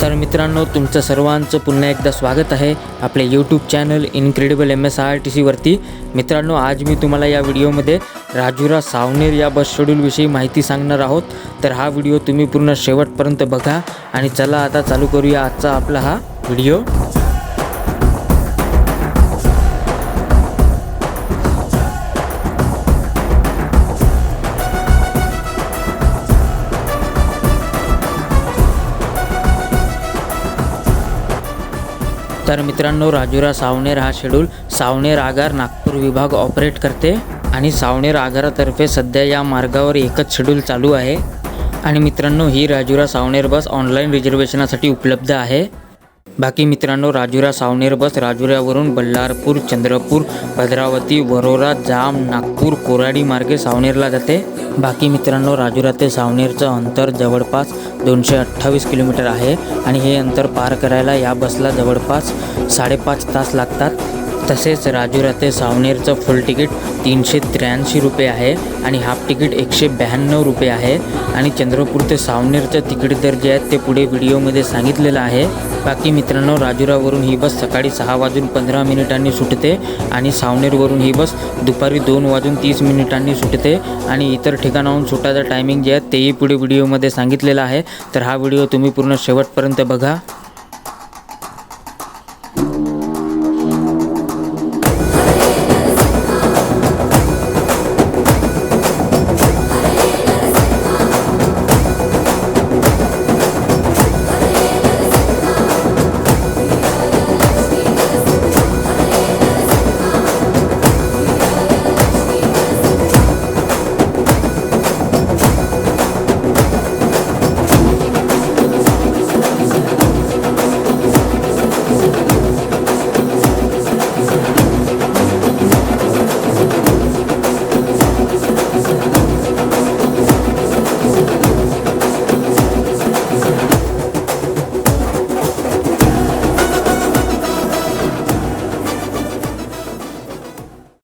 तर मित्रांनो तुमचं सर्वांचं पुन्हा एकदा स्वागत आहे आपले YouTube channel incredible M S R T सीवरती मित्रांनो आज मी तुम्हाला या व्हिडिओमध्ये राजुरा सावनेर या बस शेड्यूलविषयी माहिती सांगणार आहोत. तर हा व्हिडिओ तुम्ही पूर्ण शेवटपर्यंत बघा आणि चला आता चालू करूया आजचा आपला हा व्हिडिओ. तर मित्रांनो राजुरा सावनेर हा शेड्यूल सावनेर आगार नागपूर विभाग ऑपरेट करते आणि सावनेर आगारातर्फे सध्या या मार्गावर एकच शेड्यूल चालू आहे. आणि मित्रांनो ही राजुरा सावनेर बस ऑनलाईन रिझर्वेशनासाठी उपलब्ध आहे. बाकी मित्रांनो राजुरा सावनेर बस राजुऱ्यावरून बल्लारपूर चंद्रपूर भद्रावती वरोरा जाम नागपूर कोराडी मार्गे सावनेरला जाते. बाकी मित्रांनो राजुरा ते सावनेरचं अंतर जवळपास दोनशे अठ्ठावीस किलोमीटर आहे आणि हे अंतर पार करायला या बसला जवळपास साडेपाच तास लागतात. तसेच राजुरा ते सावनेरचं फुल तिकीट तीनशे त्र्याऐंशी रुपये आहे आणि हाफ तिकीट एकशे ब्याण्णव रुपये आहे. आणि चंद्रपूर ते सावनेरचं तिकीट दर जे आहेत ते पुढे व्हिडिओमध्ये सांगितलेलं आहे. बाकी मित्रांनो राजुरावरून ही बस सकाळी सहा वाजून पंधरा मिनिटांनी सुटते आणि सावनेरवरून ही बस दुपारी दोन वाजून तीस मिनिटांनी सुटते. आणि इतर ठिकाणाहून सुटायचं टायमिंग जे आहे तेही पुढे व्हिडिओमध्ये सांगितलेलं आहे. तर हा व्हिडिओ तुम्ही पूर्ण शेवटपर्यंत बघा.